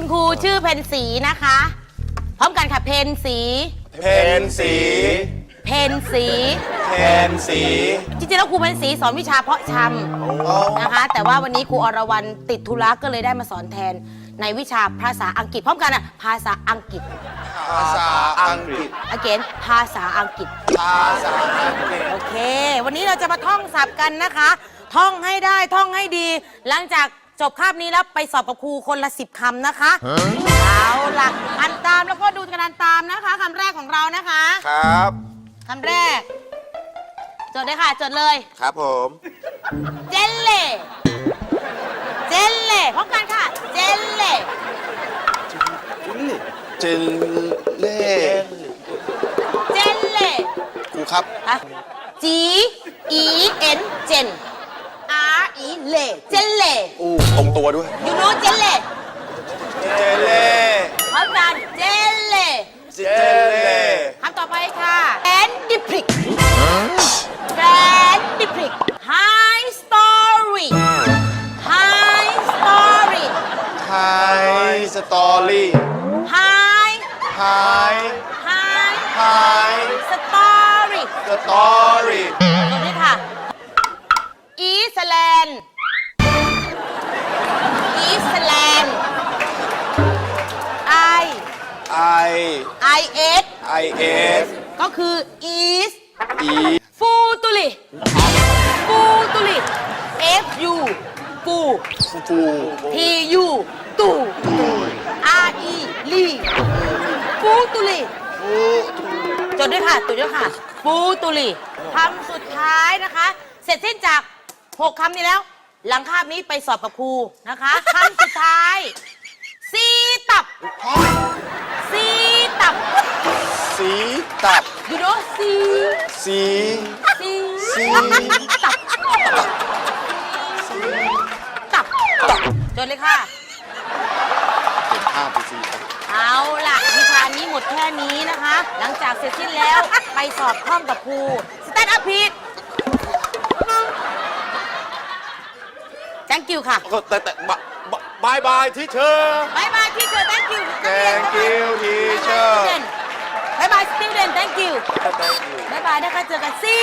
คุณครูชื่อเพนสีนะคะ พร้อมกันค่ะเพนสีเพนสีเพนสีเพนสีจริงๆแล้วครูเพนสีสอนวิชาเพาะชำนะคะ แต่ว่าวันนี้ครูอรวรรณติดธุระก็เลยได้มาสอนแทนในวิชาภาษาอังกฤษพร้อมกันอะภาษาอังกฤษ ภาษาอังกฤษ again ภาษาอังกฤษ ภาษาอังกฤษ โอเค วันนี้เราจะมาท่องศัพท์กันนะคะ ท่องให้ได้ท่องให้ดี หลังจาก จบคาบนี้แล้วไปสอบกับครูคนละสิบคำนะคะ เอาล่ะอ่านตามแล้วก็ดูกันอ่านตามนะคะคำแรกของเรานะคะครับ คำแรก จดเลยค่ะ จดเลย ครับผม เจลเล่เจลเล่พร้อมกันค่ะ เจลเล่เจนเล่เจลเล่ครูครับฮะ G E N เจน R E เล่เจลเล่ อู้ตรงตัวด้วย you know เจลเล่เจเล่พร้อมกันเจลเล่เจเล่คำต่อไปค่ะแอนดิพริกแอนดิพริก High story High story ไฮสตอรี่ High ไฮ High ไฮ story สตอ ไอ I S ไอเอสก็คือ East อีฟูตุลิฟูตุลิ F U ฟูฟู ฟู T U ตู R E ลีฟูตุลิฟูจดด้วยค่ะจดด้วยค่ะ ฟูตุลีคำสุดท้ายนะคะ เสร็จสิ้นจาก 6คำนี้แล้ว หลังคาบนี้ไปสอบกับครูนะคะคำสุดท้าย ซีตับ ตับ you know ซีสีซีซีตับตับจดเลยค่ะเห็นภาพไปสีตับเอาล่ะวิชานี้หมดแค่นี้นะคะ หลังจากเสร็จสิ้นแล้วไปสอบท่องกับครูสแตนด์อัพพีด thank you ค่ะ ก็แต่แต่บายบายที่เธอบายบายที่เจอ thank you นักเรียน Thank you teacher บายบาย student thank you บายบายนะคะเจอกันซี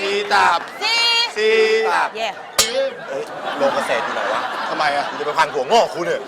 สีตับซีสีตับเย่เฮ้ยโรงเกษตรอยู่ไหนวะทำไมอะจะไปพันหัวงอกคุณเนี่ย